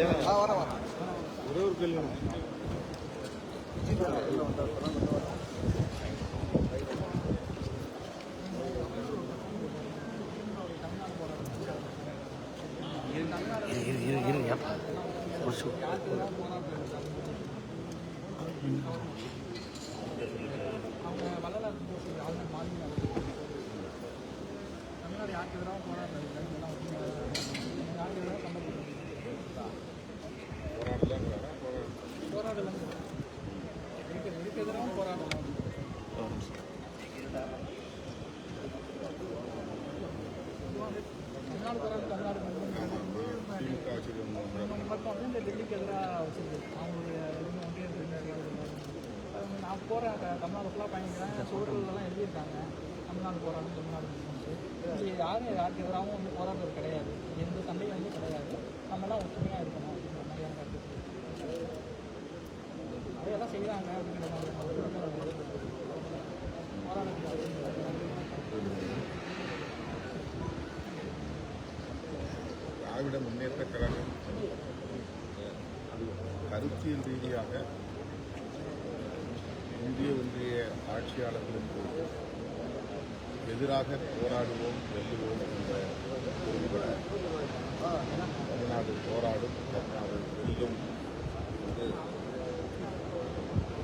ஒரே ஒரு கேள்வி இரு இரு இரு இரு ஏப்பா முடிச்சு அவங்க மாநில தமிழ்நாடு யாருக்கு எதிராக போராடுறது எல்லாம் யாருக்கு எதிராக நான் போகிறேன் தமிழ்நாடு ஃபுல்லாக பயணிக்கிறேன் சோழர்கள்லாம் எழுதியிருக்காங்க தமிழ்நாடு போராட்டம் தமிழ்நாடு முஸ்லிம்ஸு இது யாரும் யாருக்கு எதிராகவும் வந்து போராடுறது கிடையாது. எந்த சண்டையும் வந்து கிடையாது. நம்மலாம் ஒற்றுமையாக இருக்கணும் அப்படின்ற மாதிரியான கருத்து. அதையெல்லாம் செய்கிறாங்க அப்படிங்கிற மாதிரி திராவிட முன்னேற்ற கழகம் கருத்தியல் ரீதியாக இந்திய ஒன்றிய ஆட்சியாளர்களுக்கு எதிராக போராடுவோம் வெல்லுவோம் என்ற உறுதிபட தமிழ்நாடு போராடும் தமிழ்நாடு வெல்லும் என்று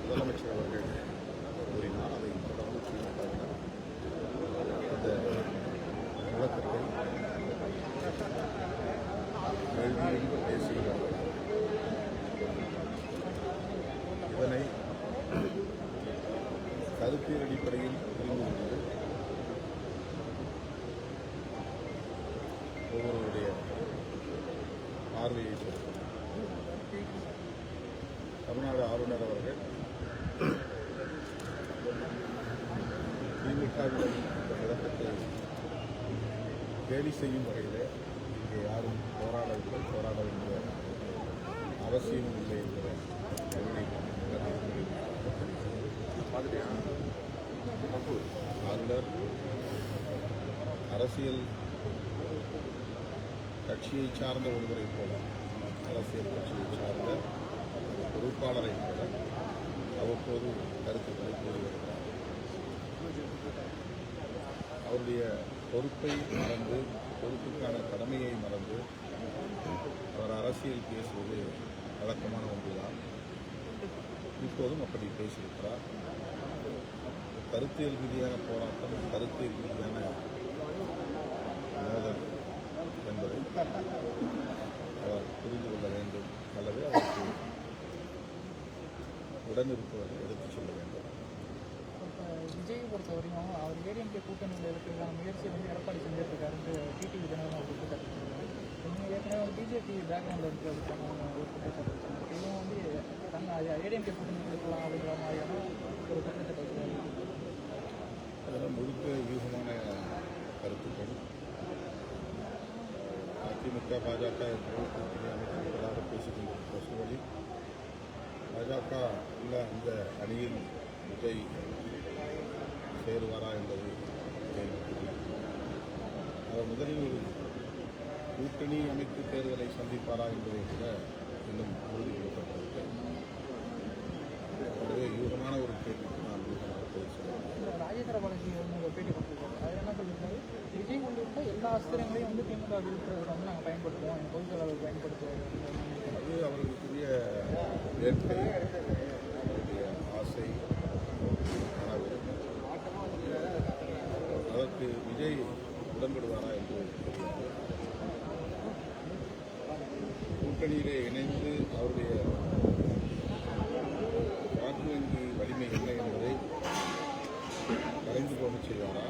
முதலமைச்சர் அவர்கள் தமிழ்நாடு ஆளுநர் அவர்கள் திமுகவிடம் இந்த விளக்கத்தை கேலி செய்யும் வகையில் இங்கே யாரும் போராடவில்லை போராட வேண்டிய அவசியமும் இல்லை என்கிற ஆளுநர் அரசியல் கட்சியை சார்ந்த ஒருவரை போல அரசியல் கட்சியை சார்ந்த பொறுப்பாளரை போல அவ்வப்போது கருத்துக்களை கூறி வருகிறார். அவருடைய பொறுப்பை மறந்து பொறுப்புக்கான கடமையை மறந்து அவர் அரசியல் பேசுவது வழக்கமான ஒன்றுதான். இப்போதும் அப்படி பேசியிருக்கிறார். கருத்தியல் ரீதியான போராட்டம் கருத்தியல் ரீதியான மோதல் என்பதை அவர் புரிந்து கொள்ள வேண்டும் அல்லது அவருக்கு உடனிருப்பவரை எடுத்துச் சொல்ல வேண்டும். விஜயை பொறுத்த வரையும் அவர் ஏடிஎம்கே கூட்டணியில் இருக்கிறதான முயற்சி வந்து எடப்பாடி செஞ்சிருக்காருன்னு டிடிவி தினகரன் ஒரு குற்றச்சாட்டு. இவங்க ஏற்கனவே பிஜேபி பேக்ரவுண்டில் இருக்கிறதுக்கான ஒரு குற்றச்சாட்டு இவங்க வந்து தங்க ஏடிஎம்கே கூட்டணி இருக்கலாம் அப்படிங்கிற மாதிரியான ஒரு குற்றச்சாட்டு அதெல்லாம் முழுக்க வியூகமான கருத்துக்கள். அதிமுக பாஜக என்று அந்த அணியில் விஜய் சேருவாரா என்பது. அவர் முதலில் ஒரு கூட்டணி அமைத்து தேர்தலை சந்திப்பாரா என்பதை கூட இன்னும் உறுதிப்படுத்தப்படவில்லை. எனவே யூகமான ஒரு கேள்விக்கு நான் ராஜேந்திர பாலாஜி ஒரு பேட்டி கொடுத்துருக்காரு. அதில் என்ன சொல்லியிருக்காரு? விஜய் கொண்டிருந்த எல்லா அஸ்திரங்களையும் வந்து திமுக விழுப்புரத்தில் வந்து நாங்கள் பயன்படுத்துவோம் எங்கள் பொதுச் செயலாளர் பயன்படுத்துவோம் அது அவர்களுக்குரிய வேட்கை. கூட்டணியிலே இணைந்து அவருடைய வாக்கு வங்கி வலிமை இல்லை என்பதை கலைந்து போகச் செய்வாரா?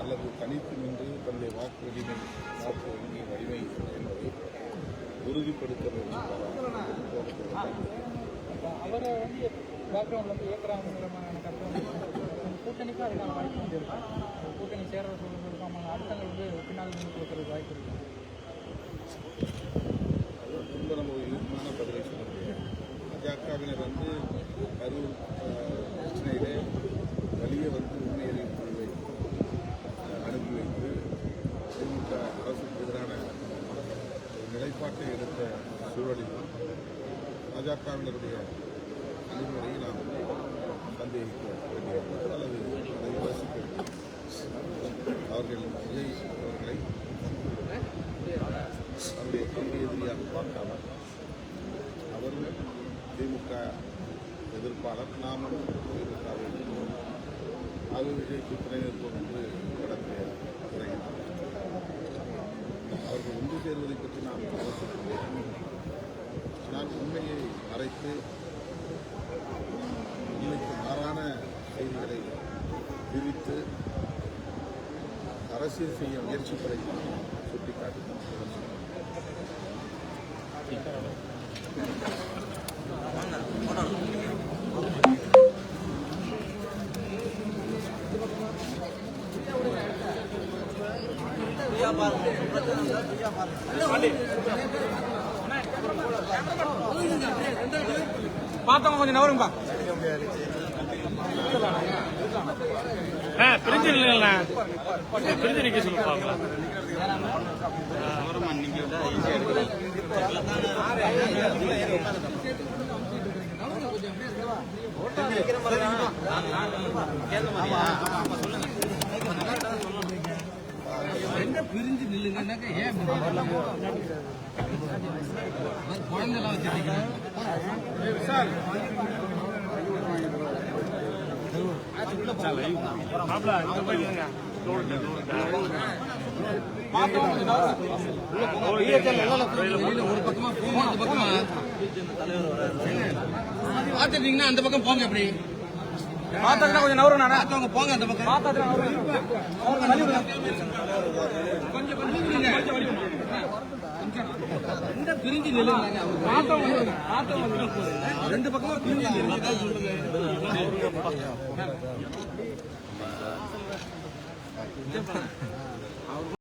அல்லது தனித்து நின்று தன்னுடைய வாக்கு வலிமை வாக்கு வங்கி வலிமை என்பதை உறுதிப்படுத்த முயற்சிப்பாரா அவரை வந்து பேக்ரவுண்டில் வந்து ஏற்கிறாங்கிற மாதிரியான கருத்து கூட்டணிக்கும் அதுக்கான வாய்ப்பு வந்து இருக்கா. கூட்டணி சேர்ற சூழ்நிலை அவங்க வந்து பின்னால் நின்று கொடுக்கறதுக்கு வாய்ப்பு இருக்கு அது ரொம்ப நம்ம ஒரு இறுக்கமான பதிலை சொல்ல முடியாது பாஜகவினர் வந்து கரூர் பிரச்சனையிலே வலிய வந்து உண்மையை குழுவை அனுப்பி வைத்து திமுக அரசுக்கு எதிரான நிலைப்பாட்டை எடுத்த சூழலில் பாஜகவினருடைய அணுகுமுறையை நாம் சந்தேகிக்க வேண்டியிருக்கிறது. அல்லது அதை விமர்சிக்க அவர்கள் விஜய் அவர்களை அவருடைய கொள்கை எதிரியாக பார்க்காமல் திமுக எதிர்ப்பாளர் நாமும் திமுகவை எதிர்ப்போம் அது விஜய்க்கு துணை நிற்போம் என்று கடந்த இறங்கினார் அவர்கள் ஒன்று சேர்வதை பற்றி நாம் யோசிக்கிறோம் நான் உண்மையை மறைத்து உண்மைக்கு மாறான செய்திகளை விரித்து அரசியல் செய்ய முயற்சிப்பதை சுட்டிக்காட்டினோம் பார்த்தவங்க கொஞ்சம் நவருங்கப்பா ஆ பிரிஞ்சு இல்லைங்களா பிரிஞ்சு நிற்க சொல்லி பிரிஞ்சு நில்லுங்கன்னாக்க ஏன் குழந்தைலாம் வச்சிருக்கீங்க ஒரு பக்கமா போங்க. அந்த பக்கமா பார்த்துட்டீங்கன்னா அந்த பக்கம் போங்க அப்படி. பார்த்தா கொஞ்சம் நவரும் நானே போங்க அந்த பக்கம். பார்த்தா கொஞ்சம் பிரிஞ்சு நில்லுங்க. ரெண்டு பக்கமா பிரிஞ்சு நில்லுங்க. சொல்லுங்க